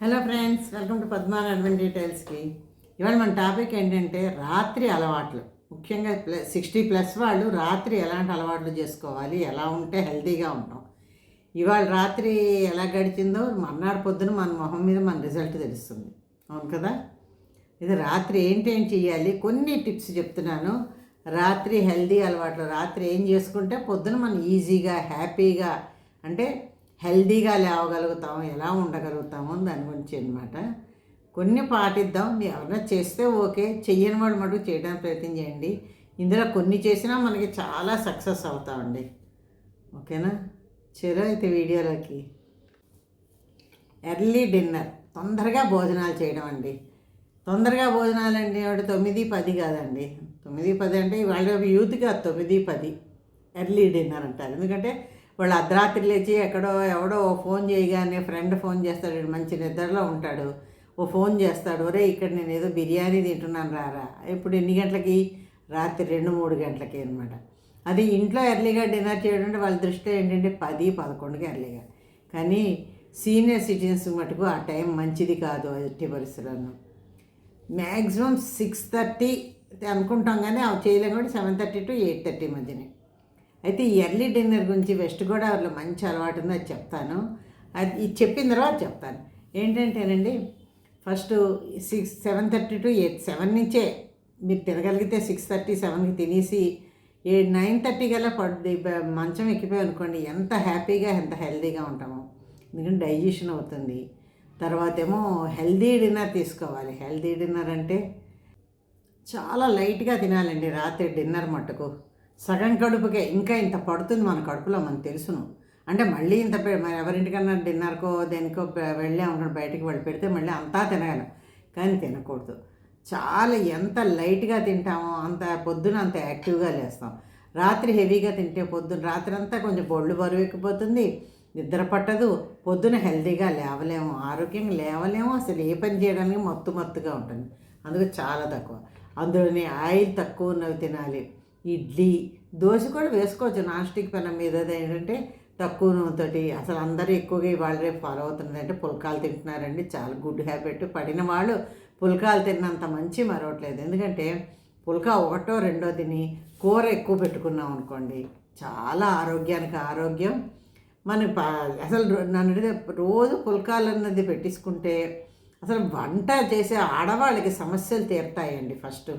Hello friends welcome to పద్మాన్ advent డీటెయిల్స్కి ఇవాళ మన టాపిక్ ఏంటంటే రాత్రి అలవాట్లు. ముఖ్యంగా ప్లస్ సిక్స్టీ ప్లస్ వాళ్ళు రాత్రి ఎలాంటి అలవాట్లు చేసుకోవాలి ఎలా ఉంటే హెల్తీగా ఉంటాం. ఇవాళ రాత్రి ఎలా గడిచిందో మర్నాడు పొద్దున మన మొహం మీద మన రిజల్ట్ తెలుస్తుంది. అవును కదా? ఇది రాత్రి ఏంటేం చేయాలి కొన్ని టిప్స్ చెప్తున్నాను. రాత్రి హెల్దీ అలవాట్లు రాత్రి ఏం చేసుకుంటే పొద్దున మనం ఈజీగా హ్యాపీగా అంటే హెల్దీగా లేవగలుగుతాం ఎలా ఉండగలుగుతామో దాని గురించి అనమాట కొన్ని పాటిద్దాం మీరు ఎవరైనా చేస్తే ఓకే చెయ్యని వాడు మటుకు చేయడానికి ప్రయత్నం చేయండి. ఇందులో కొన్ని చేసినా మనకి చాలా సక్సెస్ అవుతామండి. ఓకేనా? చెరో అయితే వీడియోలోకి. ఎర్లీ డిన్నర్ తొందరగా భోజనాలు చేయడం అండి. తొందరగా భోజనాలు అండి వాడు తొమ్మిది పది కాదండి. తొమ్మిది పది అంటే వాళ్ళ యూత్ కాదు తొమ్మిది పది. ఎర్లీ డిన్నర్ అంటారు. ఎందుకంటే వాళ్ళు అర్ధరాత్రి లేచి ఎక్కడో ఎవడో ఓ ఫోన్ చేయగానే ఫ్రెండ్ ఫోన్ చేస్తాడు మంచి నిద్రలో ఉంటాడు. ఓ ఫోన్ చేస్తాడు ఒరే ఇక్కడ నేను ఏదో బిర్యానీ తింటున్నాను రారా. ఇప్పుడు ఎన్ని గంటలకి? రాత్రి రెండు మూడు గంటలకి అనమాట అది ఇంట్లో ఎర్లీగా డిన్నర్ చేయడం అంటే వాళ్ళ దృష్టిలో ఏంటంటే పది పదకొండుకి ఎర్లీగా. కానీ సీనియర్ సిటిజన్స్ మటుకు ఆ టైం మంచిది కాదు ఎట్టి పరిస్థితులను మ్యాక్సిమం సిక్స్ థర్టీ అనుకుంటాం కానీ అవి చేయలేము కూడా seven thirty to eight thirty మధ్యనే. అయితే ఈ ఎర్లీ డిన్నర్ గురించి వెస్ట్ గోదావరిలో మంచి అలవాటు ఉంది అది చెప్తాను. అది ఇది చెప్పిన తర్వాత చెప్తాను. ఏంటంటేనండి first six seven thirty to eight seven నుంచే మీరు తినగలిగితే సిక్స్ థర్టీ సెవెన్కి తినేసి ఏ నైన్ థర్టీ కల్లా పడుతుంది మంచం ఎక్కిపోయి అనుకోండి ఎంత హ్యాపీగా ఎంత హెల్తీగా ఉంటాము. ఎందుకంటే డైజెషన్ అవుతుంది. తర్వాత ఏమో హెల్దీ డిన్నర్ తీసుకోవాలి. హెల్దీ డిన్నర్ అంటే చాలా లైట్గా తినాలండి రాత్రి డిన్నర్ మట్టుకు. సగం కడుపుకే ఇంకా ఇంత పడుతుంది మన కడుపులో మనకు తెలుసును. అంటే మళ్ళీ ఇంత మరి ఎవరింటికన్నా డిన్నర్కో దేనికో వెళ్ళే వెళ్ళాం అనుకోండి బయటికి వెళ్ళి పెడితే మళ్ళీ అంతా తినగలం. కానీ తినకూడదు. చాలా ఎంత లైట్గా తింటామో అంత పొద్దున అంత యాక్టివ్గా లేస్తాం. రాత్రి హెవీగా తింటే పొద్దున రాత్రి అంతా కొంచెం బొళ్ళు బరువు ఎక్కిపోతుంది నిద్ర పట్టదు పొద్దున హెల్తీగా లేవలేము ఆరోగ్యంగా లేవలేము అసలు ఏ పని చేయడానికి మత్తు మత్తుగా ఉంటుంది. అందుకు చాలా తక్కువ. అందులోని ఆయిల్ తక్కువ ఉన్నవి తినాలి. ఇడ్లీ దోశ కూడా వేసుకోవచ్చు. నాస్టిక్ పెనం మీద ఏంటంటే తక్కువ నూనెతోటి. అసలు అందరూ ఎక్కువగా ఇవాళ రేపు ఫాలో అవుతుంది అంటే పుల్కాలు తింటున్నారండి. చాలా గుడ్ హ్యాబిట్. పడిన వాళ్ళు పుల్కాలు తిన్నంత మంచి మరవట్లేదు. ఎందుకంటే పుల్కా ఒకటో రెండో తిని కూర ఎక్కువ పెట్టుకున్నాం అనుకోండి చాలా ఆరోగ్యానికి ఆరోగ్యం. మన అసలు నన్ను రోజు పుల్కాలు అన్నది పెట్టించుకుంటే అసలు వంట చేసే ఆడవాళ్ళకి సమస్యలు తీరుతాయండి ఫస్ట్.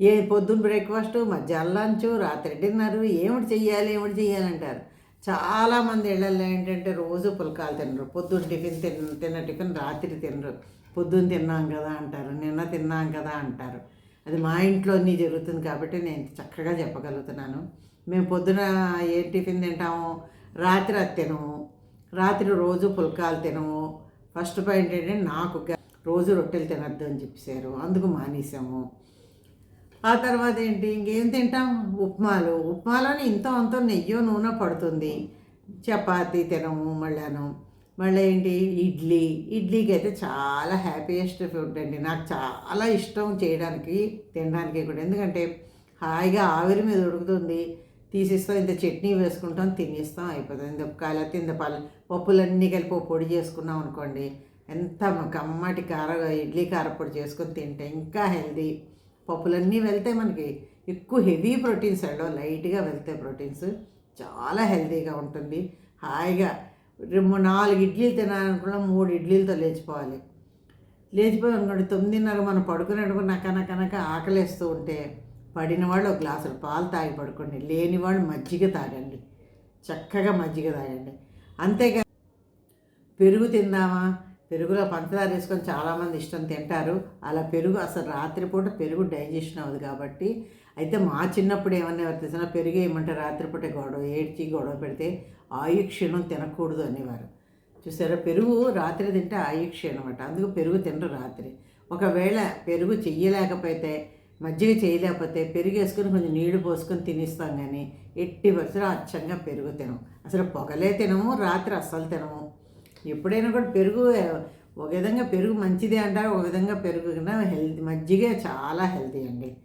ఏ పొద్దున్న బ్రేక్ఫాస్ట్ మధ్యాహ్నం లంచ్ రాత్రి డిన్నర్ ఏమిటి చెయ్యాలి ఏమిటి చెయ్యాలంటారు చాలామంది ఇళ్ళల్లో ఏంటంటే రోజు పుల్కాలు తినరు. పొద్దున్న టిఫిన్ తిన తిన్న టిఫిన్ రాత్రి తినరు. పొద్దున్న తిన్నాం కదా అంటారు నిన్న తిన్నాం కదా అంటారు. అది మా ఇంట్లోనే జరుగుతుంది కాబట్టి నేను చక్కగా చెప్పగలుగుతున్నాను. మేము పొద్దున ఏ టిఫిన్ తింటాము రాత్రి అది తినము. రాత్రి రోజు పుల్కాలు తినము. ఫస్ట్ పాయింట్ ఏంటంటే నాకు రోజు రొట్టెలు తినద్దు అని చెప్పేశారు. అందుకు మానేసాము ఆ తర్వాత ఏంటి? ఇంకేం తింటాం? ఉప్మాలు. ఉప్మాలోని ఇంత అంత నెయ్యో నూనె పడుతుంది. చపాతీ తినము మళ్ళాను. మళ్ళీ ఏంటి? ఇడ్లీ. ఇడ్లీకి అయితే చాలా హ్యాపీయెస్ట్ ఫుడ్ అండి. నాకు చాలా ఇష్టం చేయడానికి తినడానికి కూడా. ఎందుకంటే హాయిగా ఆవిరి మీద ఉడుకుతుంది. తీసిస్తాం ఇంత చట్నీ వేసుకుంటాం తినేస్తాం అయిపోతుంది. ఇంత కాల ఇంత పళ్ళు పప్పులన్నీ కలిపి పొడి చేసుకున్నాం అనుకోండి ఎంత కమ్మటి కార ఇడ్లీ కారపొడి చేసుకొని తింటే ఇంకా హెల్దీ పప్పులన్నీ వెళ్తే మనకి. ఎక్కువ హెవీ ప్రోటీన్స్ అండి. లైట్గా వెళ్తాయి ప్రోటీన్స్. చాలా హెల్తీగా ఉంటుంది. హాయిగా రెండు నాలుగు ఇడ్లీలు తినాలనుకున్నా మూడు ఇడ్లీలతో లేచిపోవాలి. లేచిపోయి అనుకోండి తొమ్మిదిన్నర మనం పడుకునేటప్పుడు నక ఆకలేస్తూ ఉంటే పడిన వాళ్ళు ఒక గ్లాసులు పాలు తాగి పడుకోండి. లేని వాళ్ళు మజ్జిగ తాగండి. చక్కగా మజ్జిగ తాగండి. అంతేగా పెరుగు తిందామా? పెరుగులో పంచదార వేసుకొని చాలామంది ఇష్టం తింటారు. అలా పెరుగు అసలు రాత్రిపూట పెరుగు డైజెషన్ అవ్వదు కాబట్టి అయితే మా చిన్నప్పుడు ఏమన్నా వర్తిస్తున్నా పెరుగు ఏమంటే రాత్రిపూట గొడవ ఏడ్చి గొడవ పెడితే ఆయుక్షీణం తినకూడదు అనేవారు. చూసారా? పెరుగు రాత్రి తింటే ఆయుక్షీణం అనమాట అందుకు పెరుగు తినరు రాత్రి. ఒకవేళ పెరుగు చెయ్యలేకపోతే మజ్జిగ చేయలేకపోతే పెరుగు వేసుకొని కొంచెం నీళ్ళు పోసుకొని తినిస్తాం కానీ ఎట్టి పరిస్థితులు అచ్చంగా పెరుగు తినము అసలు పొగలే తినము రాత్రి అస్సలు తినము. ఎప్పుడైనా కూడా పెరుగు ఒక విధంగా పెరుగు మంచిది అంటారు ఒక విధంగా పెరుగు కన్నా హెల్తీ మజ్జిగ చాలా హెల్తీ అండి.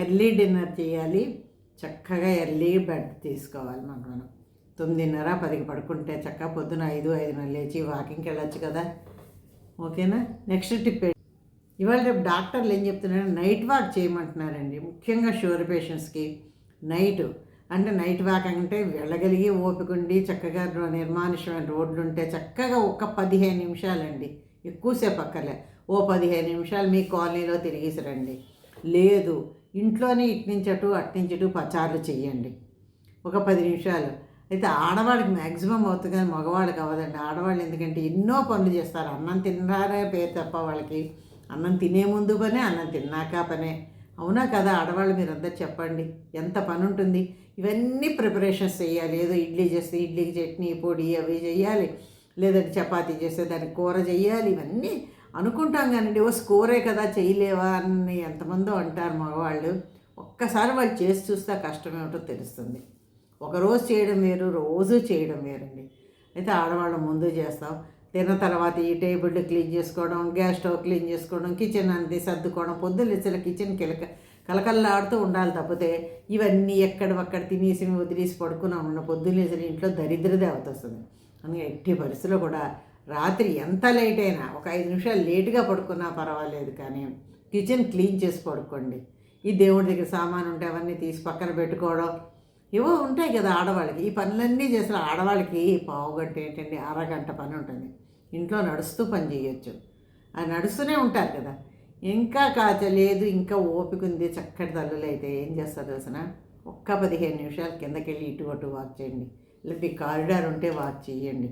ఎర్లీ డిన్నర్ చేయాలి చక్కగా ఎర్లీ బెడ్ తీసుకోవాలి మనం మనం. తొమ్మిదిన్నర పదికి పడుకుంటే చక్కగా పొద్దున ఐదు ఐదున్నర లేచి వాకింగ్కి వెళ్ళొచ్చు కదా. ఓకేనా? నెక్స్ట్ టిప్ ఇవాళ రేపు డాక్టర్లు ఏం చెప్తున్నారు నైట్ వాక్ చేయమంటున్నారండి. ముఖ్యంగా షుగర్ పేషెంట్స్కి. నైట్ అంటే నైట్ వాక్ అంటే వెళ్ళగలిగి ఓపికండి చక్కగా నిర్మానుష్యమైన రోడ్లు ఉంటే చక్కగా ఒక పదిహేను నిమిషాలండి. ఎక్కువసేపు అక్కర్లే. ఓ పదిహేను నిమిషాలు మీ కాలనీలో తిరిగేసిరండి. లేదు ఇంట్లోనే ఇటు నుంచి అటు అటు నుంచి పచారులు చెయ్యండి. ఒక పది నిమిషాలు. అయితే ఆడవాళ్ళకి మ్యాక్సిమం అవుతుంది కానీ మగవాళ్ళకి అవ్వదండి. ఆడవాళ్ళు ఎందుకంటే ఎన్నో పనులు చేస్తారు. అన్నం తిన్నారే పేరు తప్ప వాళ్ళకి. అన్నం తినే ముందు పనే అన్నం తిన్నాక పనే. అవునా కదా ఆడవాళ్ళు మీరందరూ చెప్పండి. ఎంత పని ఉంటుంది ఇవన్నీ ప్రిపరేషన్స్ చేయాలి. ఏదో ఇడ్లీ చేస్తే ఇడ్లీకి చట్నీ పొడి అవి చేయాలి. లేదంటే చపాతీ చేస్తే దానికి కూర చేయాలి. ఇవన్నీ అనుకుంటాం కానండి. ఓ స్కోరే కదా చేయలేవా అని ఎంతమందో అంటారు మగవాళ్ళు. ఒక్కసారి వాళ్ళు చేసి చూస్తే కష్టమేమిటో తెలుస్తుంది. ఒక రోజు చేయడం వేరు రోజు చేయడం వేరండి. అయితే ఆడవాళ్ళం ముందు చేస్తాం. తిన్న తర్వాత ఈ టేబుల్ క్లీన్ చేసుకోవడం గ్యాస్ స్టవ్ క్లీన్ చేసుకోవడం కిచెన్ అంది సర్దుకోవడం పొద్దున్న ఇచ్చిన కిచెన్ కిలక కలకల్లాడుతూ ఉండాలి తప్పితే ఇవన్నీ ఎక్కడవక్కడ తినేసి వదిలేసి పడుకున్నాం ఉన్న పొద్దున్న ఇంట్లో దరిద్రదే అవుతుంది అందుకే ఎట్టి పరిస్థితుల్లో కూడా రాత్రి ఎంత లేట్ అయినా ఒక ఐదు నిమిషాలు లేటుగా పడుకున్నా పర్వాలేదు కానీ కిచెన్ క్లీన్ చేసి పడుకోండి. ఈ దేవుడి దగ్గర సామాను ఉంటే అవన్నీ తీసి పక్కన పెట్టుకోవడం. ఏవో ఉంటాయి కదా ఆడవాళ్ళకి. ఈ పనులన్నీ చేసిన ఆడవాళ్ళకి పావుగంట ఏంటండి? అరగంట పని ఉంటుంది. ఇంట్లో నడుస్తూ పని చేయొచ్చు. అది నడుస్తూనే ఉంటారు కదా. ఇంకా కాచలేదు ఇంకా ఓపిక ఉంది చక్కటి తల్లులు అయితే ఏం చేస్తారు తెలిసిన? ఒక్క పదిహేను నిమిషాలు కిందకి వెళ్ళి ఇటు అటు వాక్ చేయండి. లేకపోతే కారిడార్ ఉంటే వాక్ చేయండి.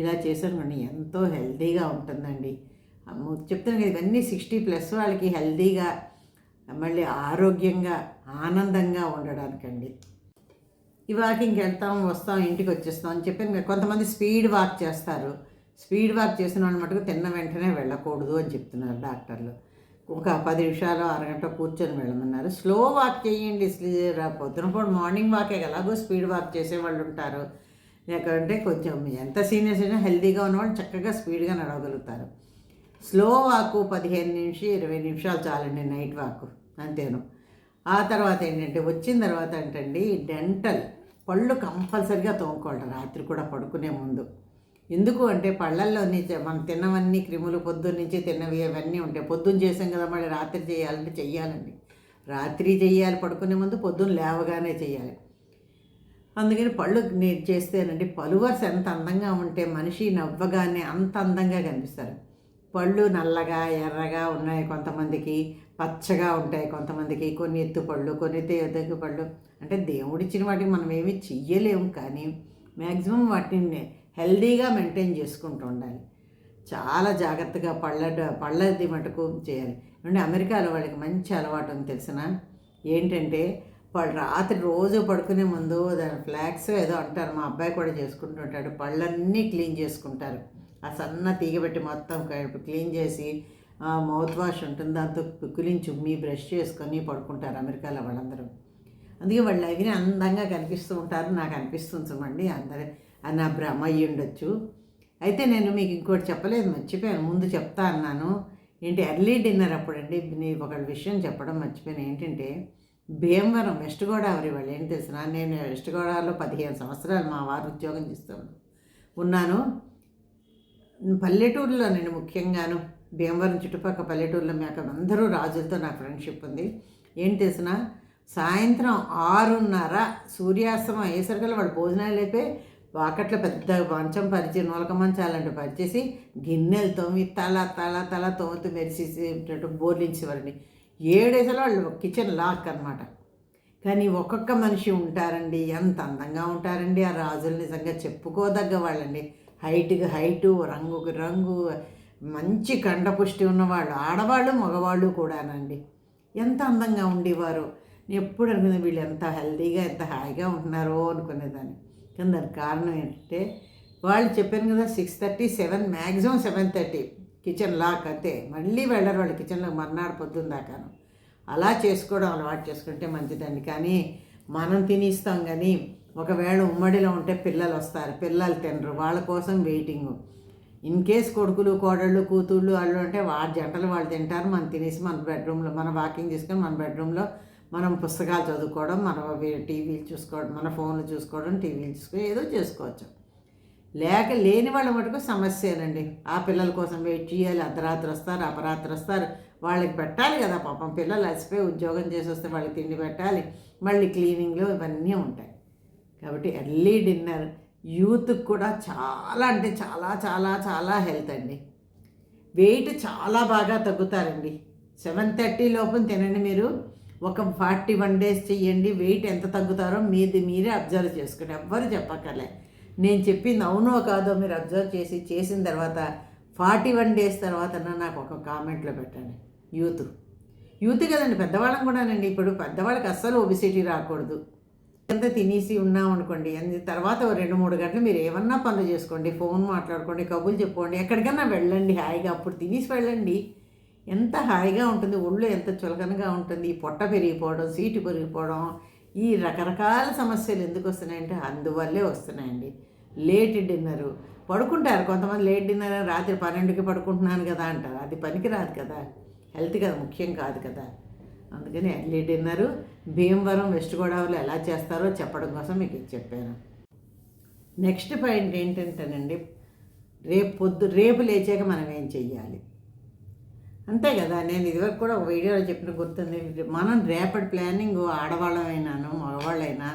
ఇలా చేసానుకోండి ఎంతో హెల్తీగా ఉంటుందండి. చెప్తాను కదా ఇవన్నీ సిక్స్టీ ప్లస్ వాళ్ళకి హెల్తీగా మళ్ళీ ఆరోగ్యంగా ఆనందంగా ఉండడానికండి. ఈ వాకింగ్కి వెళ్తాం వస్తాం ఇంటికి వచ్చేస్తాం అని చెప్పి కొంతమంది స్పీడ్ వాక్ చేస్తారు. స్పీడ్ వాక్ చేసిన వాళ్ళు మటుకు తిన్న వెంటనే వెళ్ళకూడదు అని చెప్తున్నారు డాక్టర్లు. ఒక పది నిమిషాలు అరగంట కూర్చొని వెళ్ళమన్నారు. స్లో వాక్ చేయండి స్లీ- పొద్దున పూట మార్నింగ్ వాకే ఎలాగో స్పీడ్ వాక్ చేసే వాళ్ళు ఉంటారు. లేకుంటే కొంచెం ఎంత సీనియర్స్ అయినా హెల్తీగా ఉన్నవాళ్ళు చక్కగా స్పీడ్గా నడవగలుగుతారు. స్లో వాక్ పదిహేను నిమిషం ఇరవై నిమిషాలు చాలండి నైట్ వాక్ అంతేను. ఆ తర్వాత ఏంటంటే వచ్చిన తర్వాత ఏంటండి డెంటల్ పళ్ళు కంపల్సరిగా తోముకోవాలి. రాత్రి కూడా పడుకునే ముందు. ఎందుకు అంటే పళ్ళల్లోని మనం తిన్నవన్నీ క్రిములు పొద్దున్న నుంచి తిన్నవి అవన్నీ ఉంటాయి. పొద్దున్న చేసాం కదా మళ్ళీ రాత్రి చేయాలంటే చెయ్యాలండి. రాత్రి చేయాలి పడుకునే ముందు పొద్దున్న లేవగానే చేయాలి అందుకని పళ్ళు నేను చేస్తేనండి పలువర్స్ ఎంత అందంగా ఉంటే మనిషి నవ్వగానే అంత అందంగా కనిపిస్తారు. పళ్ళు నల్లగా ఎర్రగా ఉన్నాయి కొంతమందికి పచ్చగా ఉంటాయి కొంతమందికి. కొన్ని ఎత్తు పళ్ళు కొన్ని ఎత్తు పళ్ళు. అంటే దేవుడిచ్చిన వాటికి మనం ఏమీ చెయ్యలేము కానీ మ్యాక్సిమం వాటిని హెల్దీగా మెయింటైన్ చేసుకుంటూ ఉండాలి. చాలా జాగ్రత్తగా పళ్ళ పళ్ళది మటుకు చేయాలి. అంటే అమెరికాలో వాళ్ళకి మంచి అలవాటు ఉంది తెలిసిన ఏంటంటే వాళ్ళు రాత్రి రోజు పడుకునే ముందు దాని ఫ్లాక్స్ ఏదో అంటారు. మా అబ్బాయి కూడా చేసుకుంటుంటాడు పళ్ళన్నీ క్లీన్ చేసుకుంటారు. ఆ సన్న తీగబెట్టి మొత్తం క్లీన్ చేసి మౌత్ వాష్ ఉంటుంది. దాంతో పిక్కులిని చుమ్మి బ్రష్ చేసుకొని పడుకుంటారు అమెరికాలో వాళ్ళందరూ. అందుకే వాళ్ళు అవి అందంగా కనిపిస్తూ ఉంటారు. నాకు అనిపిస్తుంది చూడండి అందరూ. అని నా భ్రమ అయ్యి ఉండొచ్చు. అయితే నేను మీకు ఇంకోటి చెప్పలేదు మర్చిపోయాను. ముందు చెప్తా అన్నాను. ఏంటి ఎర్లీ డిన్నర్ అప్పుడండి నేను ఒక విషయం చెప్పడం మర్చిపోయాను. ఏంటంటే భీమవరం వెస్ట్ గోదావరి వాళ్ళు ఏంటి తెలిసిన నేను వెస్ట్ గోదావరిలో పదిహేను సంవత్సరాలు మా వారు ఉద్యోగం చేస్తాను ఉన్నాను. పల్లెటూరులో నేను ముఖ్యంగాను భీమవరం చుట్టుపక్కల పల్లెటూరులో మాకు అందరూ రాజులతో నా ఫ్రెండ్షిప్ ఉంది. ఏంటి తెలిసిన సాయంత్రం ఆరున్నర సూర్యాస్తమం అయ్యేసరికల్లా వాళ్ళు భోజనాలు అయిపోయి వాకట్లో పెద్ద మంచం పరిచి నూలక మంచాలంటే పరిచేసి గిన్నెలు తోమి తల తల తల తోముతూ మెరిసేసేటట్టు బోర్లించేవారండి ఏడేసలో వాళ్ళు కిచెన్ లాక్ అనమాట కానీ ఒక్కొక్క మనిషి ఉంటారండి ఎంత అందంగా ఉంటారండి ఆ రాజులు నిజంగా చెప్పుకోదగ్గ వాళ్ళండి. హైట్కి హైటు రంగుకి రంగు మంచి కండపుష్టి ఉన్నవాళ్ళు ఆడవాళ్ళు మగవాళ్ళు కూడానండి. ఎంత అందంగా ఉండేవారు? ఎప్పుడు అనుకునే వీళ్ళు ఎంత హెల్తీగా ఎంత హాయిగా ఉంటున్నారో అనుకునేదాన్ని. కానీ దానికి కారణం ఏంటంటే వాళ్ళు చెప్పాను కదా six thirty seven maximum seven thirty kitchen lock అంతే. మళ్ళీ వెళ్ళరు వాళ్ళు కిచెన్లో మర్నాడు పొద్దున్న దాకాను. అలా చేసుకోవడం అలవాటు చేసుకుంటే మంచిదండి. కానీ మనం తినేస్తాం కానీ ఒకవేళ ఉమ్మడిలో ఉంటే పిల్లలు వస్తారు పిల్లలు తినరు వాళ్ళ కోసం వెయిటింగ్ ఇన్ కేస్ కొడుకులు కోడళ్ళు కూతుళ్ళు వాళ్ళు అంటే వాళ్ళ జంటలు వాళ్ళు తింటారు మనం తినేసి మన బెడ్రూమ్లో మన వాకింగ్ చేసుకొని మన బెడ్రూమ్లో మనం పుస్తకాలు చదువుకోవడం మన టీవీలు చూసుకోవడం మన ఫోన్లు చూసుకోవడం టీవీలు చూసుకోవడం ఏదో చేసుకోవచ్చు. లేక లేని వాళ్ళ మటుకు సమస్యనండి. ఆ పిల్లల కోసం వెయిట్ చేయాలి అర్ధరాత్రి వస్తారు అపరాత్రి వస్తారు. వాళ్ళకి పెట్టాలి కదా పాపం పిల్లలు అలసిపోయి ఉద్యోగం చేసి వస్తే వాళ్ళకి తిండి పెట్టాలి. మళ్ళీ క్లీనింగ్లు ఇవన్నీ ఉంటాయి. కాబట్టి ఎర్లీ డిన్నర్ యూత్కి కూడా చాలా అంటే చాలా చాలా చాలా హెల్త్ అండి. వెయిట్ చాలా బాగా తగ్గుతారండి. సెవెన్ థర్టీ లోపు తినండి మీరు. ఒక ఫార్టీ వన్ డేస్ చెయ్యండి వెయిట్ ఎంత తగ్గుతారో మీది మీరే అబ్జర్వ్ చేసుకోండి. ఎవ్వరు చెప్పక్కర్లే. నేను చెప్పింది అవునో కాదో మీరు అబ్జర్వ్ చేసి చేసిన తర్వాత ఫార్టీ వన్ డేస్ తర్వాత నాకు ఒక కామెంట్లో పెట్టండి. యూత్. యూత్ కదండి పెద్దవాళ్ళం కూడానండి. ఇప్పుడు పెద్దవాళ్ళకి అస్సలు ఒబిసిటీ రాకూడదు. ఎంత తినేసి ఉన్నాం అనుకోండి తర్వాత రెండు మూడు గంటలు మీరు ఏమన్నా పనులు చేసుకోండి ఫోన్ మాట్లాడుకోండి కబుర్లు చెప్పుకోండి ఎక్కడికన్నా వెళ్ళండి హాయిగా. అప్పుడు తినేసి వెళ్ళండి. ఎంత హాయిగా ఉంటుంది ఒళ్ళు ఎంత చులకనగా ఉంటుంది ఈ పొట్ట పెరిగిపోవడం సీటు పెరిగిపోవడం ఈ రకరకాల సమస్యలు ఎందుకు వస్తున్నాయంటే అందువల్లే వస్తున్నాయండి. Late dinner. పడుకుంటారు కొంతమంది లేట్ డిన్నర్ రాత్రి పన్నెండుకి పడుకుంటున్నాను కదా అంటారు. అది పనికి రాదు కదా. హెల్త్ కదా ముఖ్యం కాదు కదా. అందుకని ఎర్లీ డిన్నరు భీమవరం వెస్ట్ గోదావరిలో ఎలా చేస్తారో చెప్పడం కోసం మీకు ఇది చెప్పాను. నెక్స్ట్ పాయింట్ ఏంటంటేనండి రేపు పొద్దు రేపు లేచాక మనం ఏం చెయ్యాలి? అంతే కదా. నేను ఇదివరకు కూడా ఒక వీడియోలో చెప్పిన గుర్తుంది. మనం రేపటి ప్లానింగ్ ఆడవాళ్ళమైనాను మగవాళ్ళైనా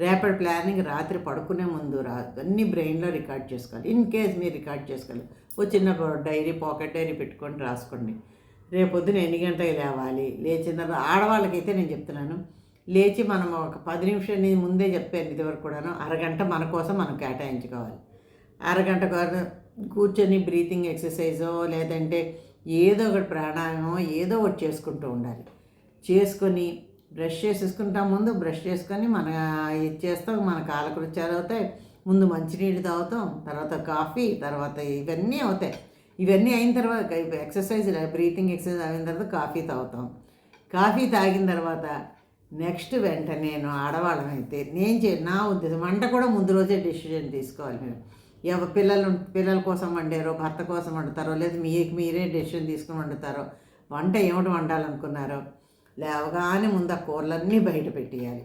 రేపటి ప్లానింగ్ రాత్రి పడుకునే ముందు రా అన్ని బ్రెయిన్లో రికార్డ్ చేసుకోవాలి. ఇన్ కేస్ మీరు రికార్డ్ చేసుకోవాలి. ఓ చిన్న డైరీ పాకెట్ డైరీ పెట్టుకొని రాసుకోండి. రేపొద్దున ఎన్ని గంటలకు లేవాలి? లేచిన తర్వాత ఆడవాళ్ళకైతే నేను చెప్తున్నాను. లేచి మనం ఒక పది నిమిషం నేను ముందే చెప్పాను ఇదివరకు కూడాను. అరగంట మన కోసం మనం కేటాయించుకోవాలి. అరగంట కూర్చొని బ్రీతింగ్ ఎక్సర్సైజో లేదంటే ఏదో ఒకటి ప్రాణాయామం ఏదో ఒకటి చేసుకుంటూ ఉండాలి. చేసుకొని బ్రష్ చేసేసుకుంటాం ముందు బ్రష్ చేసుకొని మన ఇది చేస్తాం మన కాలకృత్యాలు అవుతాయి. ముందు మంచినీళ్ళు తాగుతాం తర్వాత కాఫీ తర్వాత ఇవన్నీ అవుతాయి. ఇవన్నీ అయిన తర్వాత ఎక్సర్సైజ్ బ్రీతింగ్ ఎక్సర్సైజ్ అయిన తర్వాత కాఫీ తాగుతాం. కాఫీ తాగిన తర్వాత నెక్స్ట్ వెంట నేను ఆడవాళ్ళం అయితే నేను చే నా ఉద్దేశం వంట కూడా ముందు రోజే డెసిషన్ తీసుకోవాలి మేము ఎవ పిల్లలు పిల్లల కోసం వండారో భర్త కోసం వండుతారో లేదా మీకు మీరే డెసిషన్ తీసుకుని వండుతారో వంట ఏమిటి వండాలనుకున్నారో లేవగానే ముందు ఆ కూరలన్నీ బయట పెట్టేయాలి.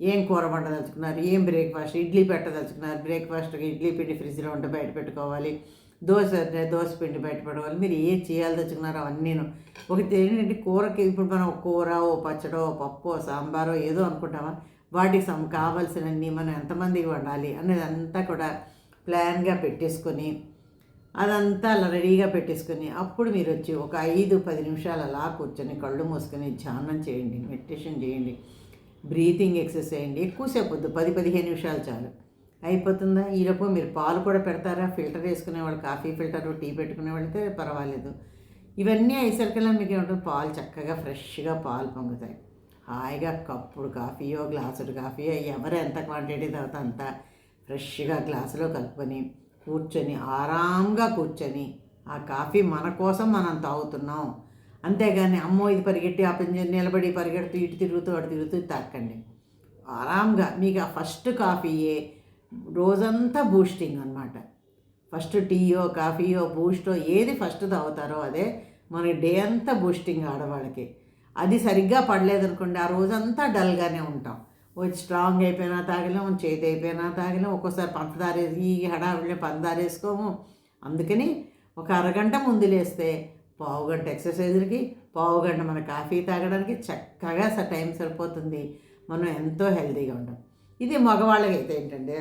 ఏం కూర వండదలుచుకున్నారు? ఏం బ్రేక్ఫాస్ట్ ఇడ్లీ పెట్టదలుచుకున్నారు? బ్రేక్ఫాస్ట్కి ఇడ్లీ పిండి ఫ్రిడ్జ్లో ఉంటే బయట పెట్టుకోవాలి. దోశ దోశ పిండి బయట పెట్టుకోవాలి. మీరు ఏం చేయాలి తెచ్చుకున్నారో అవన్నీను. ఒకటి ఏంటంటే కూరకి ఇప్పుడు మనం కూర ఓ పచ్చడో ఓ పప్పు సాంబారో ఏదో అనుకుంటామా? వాటికి సమ్ కావాల్సినన్ని మనం ఎంతమందికి వండాలి? అనేది అంతా కూడా ప్లాన్గా పెట్టేసుకొని అదంతా అలా రెడీగా పెట్టేసుకొని అప్పుడు మీరు వచ్చి ఒక ఐదు పది నిమిషాలు అలా కూర్చొని కళ్ళు మూసుకొని ధ్యానం చేయండి మెడిటేషన్ చేయండి బ్రీతింగ్ ఎక్సర్సైజ్ చేయండి. ఎక్కువసేపు వద్దు పది పదిహేను నిమిషాలు చాలు. అయిపోతుందా? ఈలోపు మీరు పాలు కూడా పెడతారా? ఫిల్టర్ వేసుకునే వాళ్ళు కాఫీ ఫిల్టర్ టీ పెట్టుకునే వాళ్ళైతే పర్వాలేదు. ఇవన్నీ అయ్యేసరికల్లా మీకు ఏమంటుంది? పాలు చక్కగా ఫ్రెష్గా పాలు పొంగుతాయి. హాయిగా కప్పుడు కాఫీయో గ్లాసుడు కాఫీయో ఎవరు ఎంత క్వాంటిటీ తర్వాత అంత ఫ్రెష్గా గ్లాసులో కలుపుకొని కూర్చొని ఆరాంగా కూర్చొని ఆ కాఫీ మన కోసం మనం తాగుతున్నాం. అంతేగాని అమ్మో ఇది పరిగెట్టి ఆ పని నిలబడి పరిగెడుతూ ఇటు తిరుగుతూ అటు తిరుగుతూ తాకండి. ఆరాంగా మీకు ఆ ఫస్ట్ కాఫీయే రోజంతా బూస్టింగ్ అనమాట ఫస్ట్ టీయో కాఫీయో బూస్టో ఏది ఫస్ట్ తాగుతారో అదే మన డే అంతా బూస్టింగ్ ఆడవాళ్ళకి. అది సరిగ్గా పడలేదనుకోండి ఆ రోజంతా డల్గానే ఉంటాం. స్ట్రాంగ్ అయిపోయినా తాగలేము చేతి అయిపోయినా తాగలేము ఒక్కోసారి పంచదార ఈ హడావిడిలో పంచదార వేసుకోము అందుకని ఒక అరగంట ముందు లేస్తే పావు గంట ఎక్సర్సైజులకి పావు గంట మన కాఫీ తాగడానికి చక్కగా స టైం సరిపోతుంది. మనం ఎంతో హెల్తీగా ఉంటాం ఇది మగవాళ్ళకి అయితే ఏంటంటే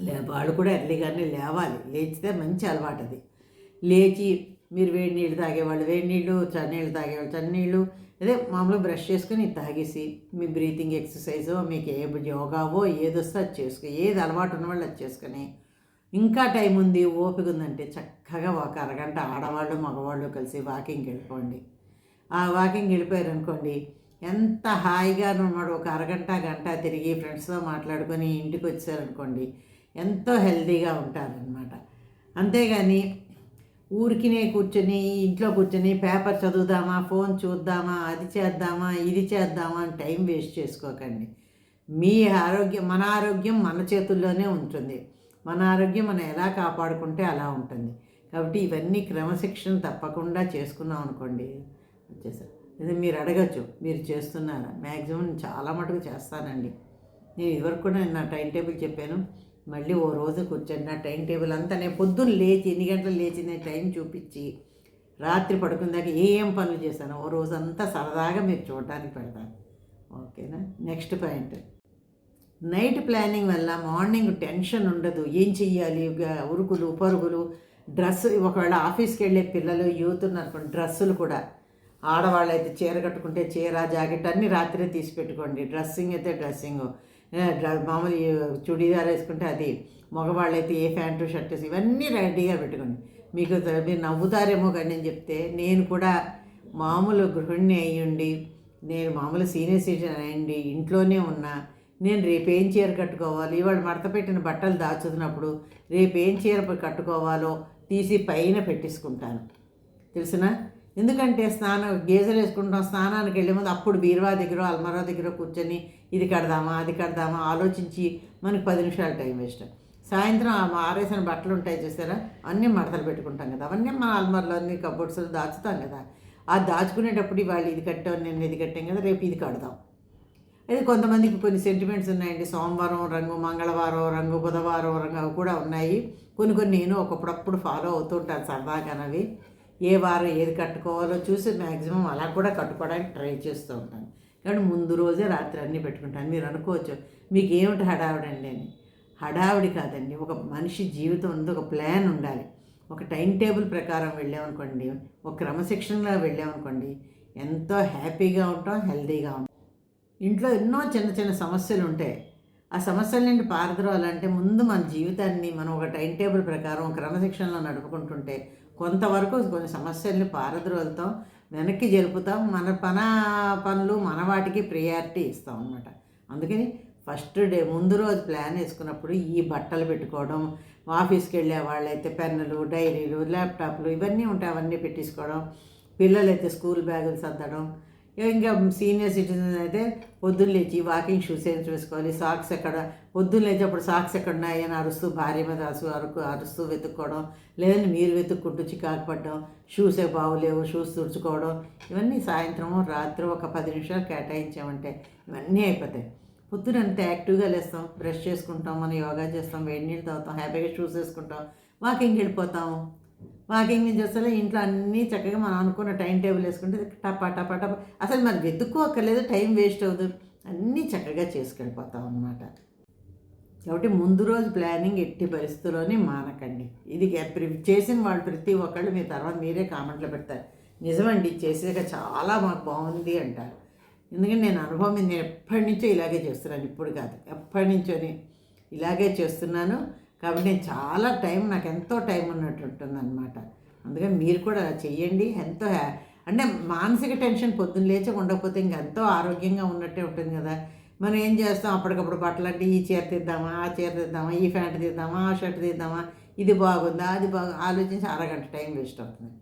లే వాళ్ళు కూడా ఎర్లీగానే లేవాలి. లేచితే మంచి అలవాటు అది లేచి మీరు వేడి నీళ్ళు తాగేవాళ్ళు వేడి నీళ్ళు చన్నీళ్ళు తాగేవాళ్ళు చన్నీళ్ళు అదే మామూలుగా బ్రష్ చేసుకుని తాగేసి మీ బ్రీతింగ్ ఎక్సర్సైజో మీకు ఏ యోగావో ఏదొస్తే అది చేసుకో ఏది అలవాటు ఉన్నవాళ్ళు అది చేసుకొని ఇంకా టైం ఉంది ఓపిక ఉందంటే చక్కగా ఒక అరగంట ఆడవాళ్ళు మగవాళ్ళు కలిసి వాకింగ్కి వెళ్ళిపోండి. ఆ వాకింగ్ వెళ్ళిపోయారనుకోండి ఎంత హాయిగా ఉన్నాడు ఒక అరగంట గంట తిరిగి ఫ్రెండ్స్తో మాట్లాడుకొని ఇంటికి వచ్చారనుకోండి ఎంతో హెల్తీగా ఉంటారనమాట అంతేగాని ఊరికినే కూర్చొని ఇంట్లో కూర్చొని పేపర్ చదువుదామా ఫోన్ చూద్దామా అది చేద్దామా ఇది చేద్దామా అని టైం వేస్ట్ చేసుకోకండి. మీ ఆరోగ్యం మన ఆరోగ్యం మన చేతుల్లోనే ఉంటుంది. మన ఆరోగ్యం మనం ఎలా కాపాడుకుంటే అలా ఉంటుంది. కాబట్టి ఇవన్నీ క్రమశిక్షణ తప్పకుండా చేసుకున్నాం అనుకోండి. వచ్చేసారు ఇది మీరు అడగచ్చు మీరు చేస్తున్నారా? మ్యాక్సిమం చాలా మటుకు చేస్తానండి. నేను ఇదివరకు కూడా నా టైం టేబుల్ చెప్పాను. మళ్ళీ ఓ రోజు కూర్చొని నా టైం టేబుల్ అంతా నేను పొద్దున్న లేచి ఎన్ని గంటలు లేచి నేను టైం చూపించి రాత్రి పడుకుందాక ఏ ఏం పనులు చేశాను ఓ రోజు అంతా సరదాగా మీరు చూడడానికి పెడతాను. ఓకేనా? Next point. నైట్ ప్లానింగ్ వల్ల మార్నింగ్ టెన్షన్ ఉండదు. ఏం చెయ్యాలి? ఉరుకులు పరుగులు డ్రెస్ ఒకవేళ ఆఫీస్కి వెళ్ళే పిల్లలు యూత్ ఉన్నారనుకోండి డ్రెస్సులు కూడా. ఆడవాళ్ళు అయితే చీర కట్టుకుంటే చీర జాకెట్ అన్నీ రాత్రే తీసి పెట్టుకోండి. డ్రెస్సింగ్ అయితే డ్రెస్సింగ్. మామూలు చుడీదార్ వేసుకుంటే అది మగవాళ్ళైతే ఏ ప్యాంటు షర్ట్ ఇవన్నీ రెడీగా పెట్టుకోండి. మీకు మీరు నవ్వుతారేమో కానీ నేను చెప్తే నేను కూడా మామూలు గృహిణి అయ్యుండి నేను మామూలు సీనియర్ సిటిజన్ అయ్యండి ఇంట్లోనే ఉన్నా నేను రేపు ఏం చీర కట్టుకోవాలి ఇవాళ మడత పెట్టిన బట్టలు దాచుతున్నప్పుడు రేపు ఏం చీర కట్టుకోవాలో తీసి పైన పెట్టేసుకుంటాను. తెలుసునా? ఎందుకంటే స్నానం గేజలు వేసుకుంటాం స్నానానికి వెళ్ళే ముందు అప్పుడు బీరువా దగ్గర అల్మరా దగ్గర కూర్చొని ఇది కడదామా అది కడదామా ఆలోచించి మనకు పది నిమిషాలు టైం వేస్ట్. సాయంత్రం ఆ ఆరేసిన బట్టలు ఉంటాయి చూసారా? అన్నీ మడతలు పెట్టుకుంటాం కదా. అవన్నీ మన అల్మర్లో అన్ని కబోర్డ్స్లో దాచుతాం కదా. ఆ దాచుకునేటప్పుడు వాళ్ళు ఇది కట్టాం నేను ఇది కట్టాం కదా రేపు ఇది కడదాం. అయితే కొంతమందికి కొన్ని సెంటిమెంట్స్ ఉన్నాయండి. సోమవారం రంగు మంగళవారం రంగు బుధవారం రంగు అవి కూడా ఉన్నాయి. కొన్ని కొన్ని నేను ఒకప్పుడప్పుడు ఫాలో అవుతూ ఉంటాను సరదాగానవి ఏ వారం ఏది కట్టుకోవాలో చూసి మ్యాక్సిమం అలా కూడా కట్టుకోవడానికి ట్రై చేస్తూ ఉంటాను. కానీ ముందు రోజే రాత్రి అన్నీ పెట్టుకుంటాను. మీరు అనుకోవచ్చు మీకు ఏమిటి హడావిడండి అని. హడావిడి కాదండి ఒక మనిషి జీవితం ఉంది ఒక ప్లాన్ ఉండాలి. ఒక టైం టేబుల్ ప్రకారం వెళ్ళామనుకోండి ఒక క్రమశిక్షణలో వెళ్ళామనుకోండి ఎంతో హ్యాపీగా ఉంటాం హెల్తీగా ఉంటాం. ఇంట్లో ఎన్నో చిన్న చిన్న సమస్యలు ఉంటాయి ఆ సమస్యల నుండి పారద్రోవాలంటే ముందు మన జీవితాన్ని మనం ఒక టైం టేబుల్ ప్రకారం ఒక క్రమశిక్షణలో నడుపుకుంటుంటే కొంతవరకు కొన్ని సమస్యల్ని పారద్రోలుతాం వెనక్కి జరుపుతాం మన పన పనులు మన వాటికి ప్రియారిటీ ఇస్తాం అనమాట అందుకని ఫస్ట్ డే ముందు రోజు ప్లాన్ వేసుకున్నప్పుడు ఈ బట్టలు పెట్టుకోవడం ఆఫీస్కి వెళ్ళే వాళ్ళైతే పెన్నులు డైరీలు ల్యాప్టాప్లు ఇవన్నీ ఉంటాయి అవన్నీ పెట్టేసుకోవడం పిల్లలైతే స్కూల్ బ్యాగులు సర్దడం ఇంకా సీనియర్ సిటిజన్ అయితే పొద్దున్న లేచి వాకింగ్ షూస్ ఏం వేసుకోవాలి సాక్స్ ఎక్కడ? పొద్దున్న లేచి అప్పుడు సాక్స్ ఎక్కడ ఉన్నాయి అని అరుస్తూ భార్య మీద అరుసు అరుకు అరుస్తూ వెతుక్కోవడం లేదని మీరు వెతుక్కుంటూ చికాకు పడడం షూసే బాగులేవు షూస్ తుడుచుకోవడం ఇవన్నీ సాయంత్రం రాత్రి ఒక పది నిమిషాలు కేటాయించామంటే ఇవన్నీ అయిపోతాయి. పొద్దున అంత యాక్టివ్గా లేస్తాం బ్రష్ చేసుకుంటాం మనం యోగా చేస్తాం వేడి నీళ్ళు తాగుతాం హ్యాపీగా షూస్ వేసుకుంటాం వాకింగ్ వెళ్ళిపోతాం. వాకింగ్ నుంచి వస్తే ఇంట్లో అన్నీ చక్కగా మనం అనుకున్న టైం టేబుల్ వేసుకుంటే టపా టపా టపా. అసలు మనం వెతుక్కోక్కర్లేదు టైం వేస్ట్ అవ్వదు. అన్నీ చక్కగా చేసుకెళ్ళిపోతాం అన్నమాట. కాబట్టి ముందు రోజు ప్లానింగ్ ఎట్టి పరిస్థితుల్లోనే మానకండి. ఇది చేసిన వాళ్ళు ప్రతి ఒక్కళ్ళు మీ తర్వాత మీరే కామెంట్లో పెడతారు. నిజమండి చేసాక చాలా మాకు బాగుంది అంటారు. ఎందుకంటే నేను అనుభవం నేను ఎప్పటి నుంచో ఇలాగే చేస్తున్నాను. ఇప్పుడు కాదు ఎప్పటి నుంచోని ఇలాగే చేస్తున్నాను. కాబట్టి నేను చాలా టైం నాకు ఎంతో టైం ఉన్నట్టు ఉంటుందన్నమాట. అందుకని మీరు కూడా అలా చెయ్యండి. ఎంతో అంటే మానసిక టెన్షన్ పొద్దున్న లేచి ఉండకపోతే ఇంక ఎంతో ఆరోగ్యంగా ఉన్నట్టే ఉంటుంది కదా. మనం ఏం చేస్తాం? అప్పటికప్పుడు బట్టలు అంటే ఈ చీర తీద్దామా ఆ చీర తీద్దామా ఈ ప్యాంట్ తీద్దామా ఆ షర్ట్ తీద్దామా ఇది బాగుందా అది బాగు ఆలోచించి అరగంట టైం వేస్ట్ అవుతుంది.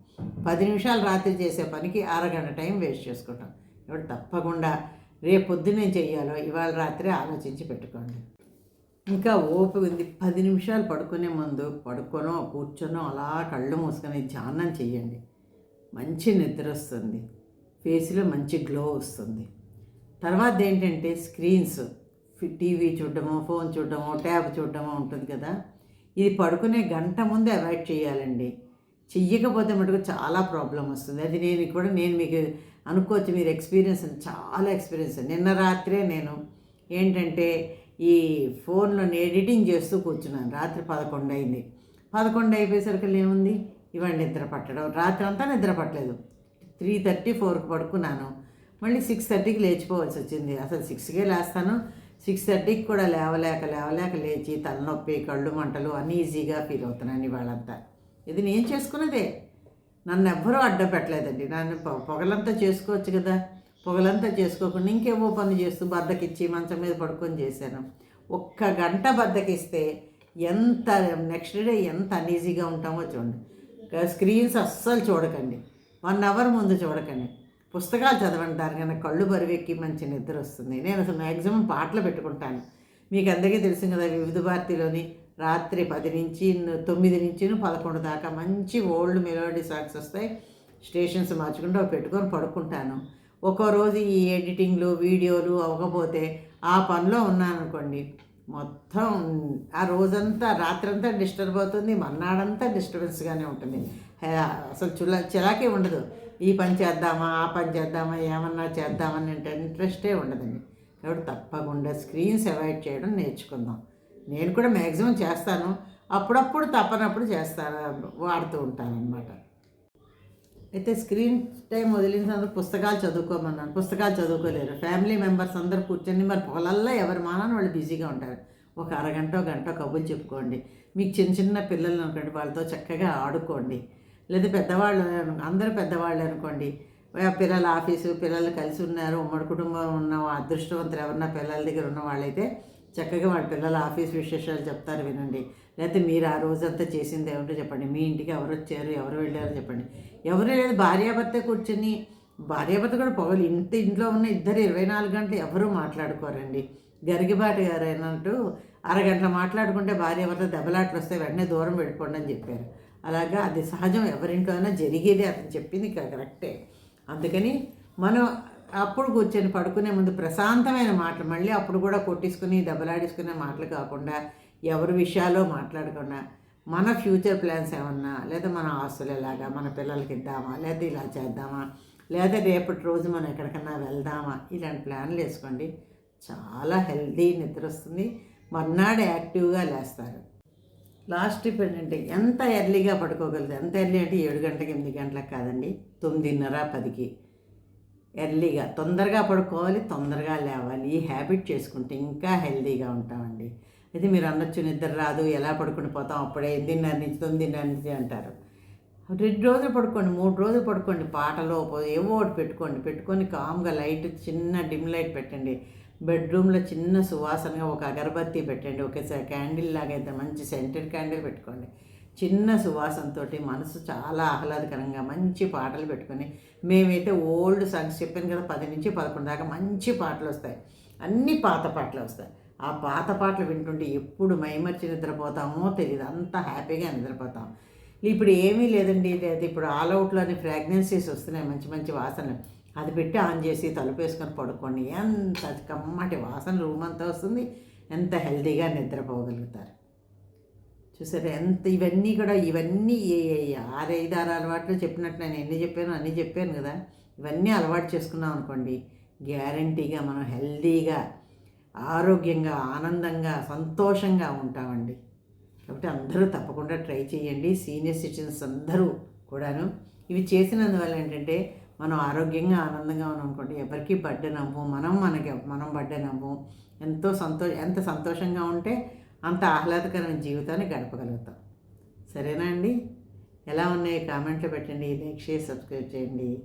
పది నిమిషాలు రాత్రి చేసే పనికి అరగంట టైం వేస్ట్ చేసుకుంటాం. ఇప్పుడు తప్పకుండా రేపు పొద్దున్నే చెయ్యాలో ఇవాళ రాత్రి ఆలోచించి పెట్టుకోండి. ఇంకా ఓపిక ఉంది. పది నిమిషాలు పడుకునే ముందు పడుకోనో కూర్చొనో అలా కళ్ళు మూసుకొని ధ్యానం చేయండి. మంచి నిద్ర వస్తుంది. ఫేస్లో మంచి గ్లో వస్తుంది. తర్వాత ఏంటంటే స్క్రీన్స్ టీవీ చూడడము ఫోన్ చూడడము ట్యాబ్ చూడడము ఉంటుంది కదా. ఇది పడుకునే గంట ముందే అవాయిడ్ చేయాలండి. చెయ్యకపోతే మటుకు చాలా ప్రాబ్లం వస్తుంది. అది నేను కూడా నేను మీకు అనుకోవచ్చు మీరు ఎక్స్పీరియన్స్ చాలా ఎక్స్పీరియన్స్. నిన్న రాత్రే నేను ఏంటంటే ఈ ఫోన్లో ఎడిటింగ్ చేస్తూ కూర్చున్నాను. రాత్రి పదకొండు అయింది. పదకొండు అయిపోయేసరికి ఏముంది? ఇవాళ నిద్ర పట్టడం. రాత్రి అంతా నిద్ర పట్టలేదు. త్రీ థర్టీ ఫోర్కి పడుకున్నాను. మళ్ళీ సిక్స్ థర్టీకి లేచిపోవాల్సి వచ్చింది. అసలు సిక్స్కే లేస్తాను. సిక్స్ థర్టీకి కూడా లేవలేక లేవలేక లేచి తలనొప్పి కళ్ళు మంటలు అన్ఈజీగా ఫీల్ అవుతున్నాను ఇవాళంతా. ఇది నేను చేసుకున్నదే. నన్ను ఎవ్వరూ అడ్డం పెట్టలేదండి. నన్ను పొగలంతా చేసుకోవచ్చు కదా. పొగలంతా చేసుకోకుండా ఇంకేవో పని చేస్తూ బద్దకిచ్చి మంచం మీద పడుకొని చేశాను. ఒక్క గంట బద్దకిస్తే ఎంత నెక్స్ట్ డే ఎంత అన్ఈజీగా ఉంటామో చూడండి. స్క్రీన్స్ అస్సలు చూడకండి. వన్ అవర్ ముందు చూడకండి. పుస్తకాలు చదవండి దానికన్నా కళ్ళు బరువెక్కి మంచి నిద్ర వస్తుంది. నేను అసలు మ్యాక్సిమం పాటలు పెట్టుకుంటాను. మీకు అందరికీ తెలుసు కదా వివిధ భారతిలోని రాత్రి పది నుంచి తొమ్మిది నుంచి పదకొండు దాకా మంచి ఓల్డ్ మెలోడీ సాంగ్స్ వస్తాయి. స్టేషన్స్ మార్చుకుంటూ పెట్టుకొని పడుకుంటాను. ఒక్కో రోజు ఈ ఎడిటింగ్లు వీడియోలు అవ్వకపోతే ఆ పనిలో ఉన్నాననుకోండి మొత్తం ఆ రోజంతా రాత్రంతా డిస్టర్బ్ అవుతుంది మన్నాడంతా డిస్టర్బెన్స్గానే ఉంటుంది. అసలు చుల చిలాకే ఉండదు. ఈ పని చేద్దామా ఆ పని చేద్దామా ఏమన్నా చేద్దామని అంటే ఇంట్రెస్టే ఉండదండి. కాబట్టి తప్పకుండా స్క్రీన్స్ అవాయిడ్ చేయడం నేర్చుకుందాం. నేను కూడా మ్యాక్సిమం చేస్తాను. అప్పుడప్పుడు తప్పనప్పుడు చేస్తాను వాడుతూ ఉంటాను అనమాట అయితే స్క్రీన్ టైం వదిలినందుకు పుస్తకాలు చదువుకోమన్నాను. పుస్తకాలు చదువుకోలేరు. ఫ్యామిలీ మెంబర్స్ అందరు కూర్చొని మరి పొలల్లో ఎవరి మానని వాళ్ళు బిజీగా ఉంటారు. ఒక అరగంట గంట కబుర్లు చెప్పుకోండి. మీకు చిన్న చిన్న పిల్లలు అనుకోండి వాళ్ళతో చక్కగా ఆడుకోండి. లేదా పెద్దవాళ్ళు అందరూ పెద్దవాళ్ళు అనుకోండి. పిల్లల ఆఫీసు పిల్లలు కలిసి ఉన్నారు ఉమ్మడి కుటుంబం ఉన్న అదృష్టవంతులు ఎవరన్నా పిల్లల దగ్గర ఉన్న వాళ్ళైతే చక్కగా వాళ్ళ పిల్లల ఆఫీస్ విశేషాలు చెప్తారు వినండి. లేకపోతే మీరు ఆ రోజంతా చేసింది ఏమిటో చెప్పండి. మీ ఇంటికి ఎవరు వచ్చారు ఎవరు వెళ్ళారు చెప్పండి. ఎవరు లేదు భార్యాభర్త కూర్చొని. భార్యాభర్త కూడా పొగలు ఇంత ఇంట్లో ఉన్న ఇద్దరు ఇరవై నాలుగు గంటలు ఎవరూ మాట్లాడుకోరండి. గరిగిబాటి గారు అయినట్టు అరగంట మాట్లాడుకుంటే భార్యాభర్త దెబ్బలాట్లు వస్తే వెంటనే దూరం వెళ్ళిపోండి అని చెప్పారు. అలాగా అది సహజం. ఎవరింట్లో అయినా జరిగేది అతను చెప్పింది ఇక కరెక్టే. అందుకని మనం అప్పుడు కూర్చొని పడుకునే ముందు ప్రశాంతమైన మాటలు మళ్ళీ అప్పుడు కూడా కొట్టించుకుని దెబ్బలాడేసుకునే మాటలు కాకుండా ఎవరి విషయాలో మాట్లాడకుండా మన ఫ్యూచర్ ప్లాన్స్ ఏమన్నా లేదా మన ఆస్తులు ఎలాగా మన పిల్లలకి ఇద్దామా లేదా ఇలా చేద్దామా లేదా రేపటి రోజు మనం ఎక్కడికన్నా వెళ్దామా ఇలాంటి ప్లాన్లు వేసుకోండి. చాలా హెల్దీ నిద్ర వస్తుంది. మర్నాడు యాక్టివ్గా లేస్తారు. లాస్ట్ టిప్ ఏంటంటే ఎంత ఎర్లీగా పడుకోగలదు ఎంత ఎర్లీ అంటే ఏడు గంటలకు ఎనిమిది గంటలకు కాదండి తొమ్మిదిన్నర పదికి. ఎర్లీగా తొందరగా పడుకోవాలి తొందరగా లేవాలి. ఈ హ్యాబిట్ చేసుకుంటే ఇంకా హెల్దీగా ఉంటామండి. అయితే మీరు అనొచ్చు నిద్ర రాదు ఎలా పడుకుని పోతాం అప్పుడే ఎనిమిదిన్నర నుంచి తొమ్మిదిన్నర నుంచి అంటారు. రెండు రోజులు పడుకోండి మూడు రోజులు పడుకోండి పాటలో ఏవో ఒకటి పెట్టుకోండి పెట్టుకొని కామ్గా లైట్ చిన్న డిమ్ లైట్ పెట్టండి. బెడ్రూమ్లో చిన్న సువాసనగా ఒక అగరబత్తి పెట్టండి ఒకేసారి క్యాండిల్ లాగా అయితే మంచి సెంటెడ్ క్యాండిల్ పెట్టుకోండి. చిన్న సువాసనతో మనసు చాలా ఆహ్లాదకరంగా మంచి పాటలు పెట్టుకొని మేమైతే ఓల్డ్ సాంగ్స్ చెప్పాను కదా పది నుంచి పదకొండు దాకా మంచి పాటలు వస్తాయి. అన్ని పాత పాటలు వస్తాయి. ఆ పాత పాటలు వింటుంటే ఎప్పుడు మైమర్చి నిద్రపోతామో తెలియదు అంత హ్యాపీగా నిద్రపోతాం. ఇప్పుడు ఏమీ లేదండి. లేదు ఇప్పుడు ఆల్ అవుట్లోని ఫ్రాగ్నెన్సీస్ వస్తున్నాయి. మంచి మంచి వాసనలు. అది పెట్టి ఆన్ చేసి తలుపు వేసుకొని పడుకోండి. ఎంత కమ్మటి వాసన రూమ్ అంతా వస్తుంది. ఎంత హెల్తీగా నిద్రపోగలుగుతారు. చూసారా ఎంత ఇవన్నీ కూడా ఇవన్నీ ఏ ఆరు ఐదు ఆరు అలవాట్లు చెప్పినట్టు నేను ఎన్ని చెప్పాను అన్నీ చెప్పాను కదా. ఇవన్నీ అలవాటు చేసుకున్నాం అనుకోండి. గ్యారంటీగా మనం హెల్తీగా ఆరోగ్యంగా ఆనందంగా సంతోషంగా ఉంటామండి. కాబట్టి అందరూ తప్పకుండా ట్రై చేయండి. సీనియర్ సిటిజన్స్ అందరూ కూడాను. ఇవి చేసినందువల్ల ఏంటంటే మనం ఆరోగ్యంగా ఆనందంగా ఉన్నాం అనుకోండి ఎవరికి బర్త్డే మనం మనకి మనం బర్త్డే ఎంతో సంతో ఎంత సంతోషంగా ఉంటే అంత ఆహ్లాదకరమైన జీవితాన్ని గడపగలుగుతాం. సరేనా అండి? ఎలా ఉన్నాయి కామెంట్లో పెట్టండి. లైక్ చేసి సబ్స్క్రైబ్ చేయండి.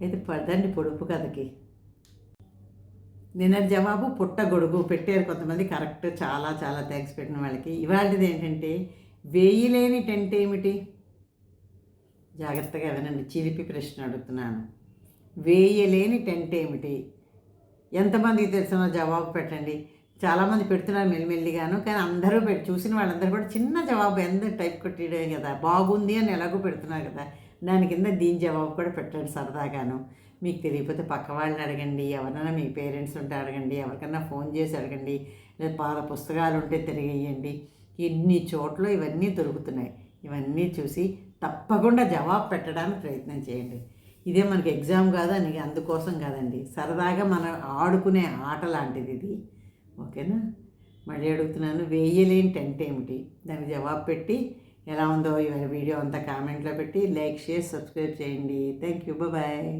అయితే పదండి పొడుపు కథకి. నిన్న జవాబు పుట్ట గొడుగు పెట్టారు కొంతమంది. కరెక్ట్. చాలా చాలా థ్యాంక్స్ పెట్టిన వాళ్ళకి. ఇవాళది ఏంటంటే వేయలేని టెంట్ ఏమిటి? జాగ్రత్తగా వినండి. చిలిపి ప్రశ్న అడుగుతున్నాను. వేయలేని టెంట్ ఏమిటి? ఎంతమందికి తెలిసిన జవాబు పెట్టండి. చాలామంది పెడుతున్నారు మెల్లిమెల్లిగాను కానీ అందరూ పెట్టి చూసిన వాళ్ళందరూ కూడా చిన్న జవాబు ఎంత టైప్ కొట్టిడే కదా. బాగుంది అని ఎలాగో పెడుతున్నారు కదా. దాని కింద దీని జవాబు కూడా పెట్టండి సరదాగాను. మీకు తెలియకపోతే పక్క వాళ్ళని అడగండి ఎవరైనా మీ పేరెంట్స్ ఉంటే అడగండి ఎవరికైనా ఫోన్ చేసి అడగండి లేదా పాల పుస్తకాలు ఉంటే తిరిగేయండి. ఇన్ని చోట్ల ఇవన్నీ దొరుకుతున్నాయి. ఇవన్నీ చూసి తప్పకుండా జవాబు పెట్టడానికి ప్రయత్నం చేయండి. ఇదే మనకి ఎగ్జామ్ కాదు అని అందుకోసం కాదండి. సరదాగా మనం ఆడుకునే ఆట లాంటిది ఇది. ఓకేనా? మళ్ళీ అడుగుతున్నాను వేయలేని టెంట్ ఏమిటి? దానికి జవాబు పెట్టి ఎలా ఉందో ఈ వీడియో అంతా కామెంట్లో పెట్టి లైక్ షేర్ సబ్స్క్రైబ్ చేయండి. Thank you bye.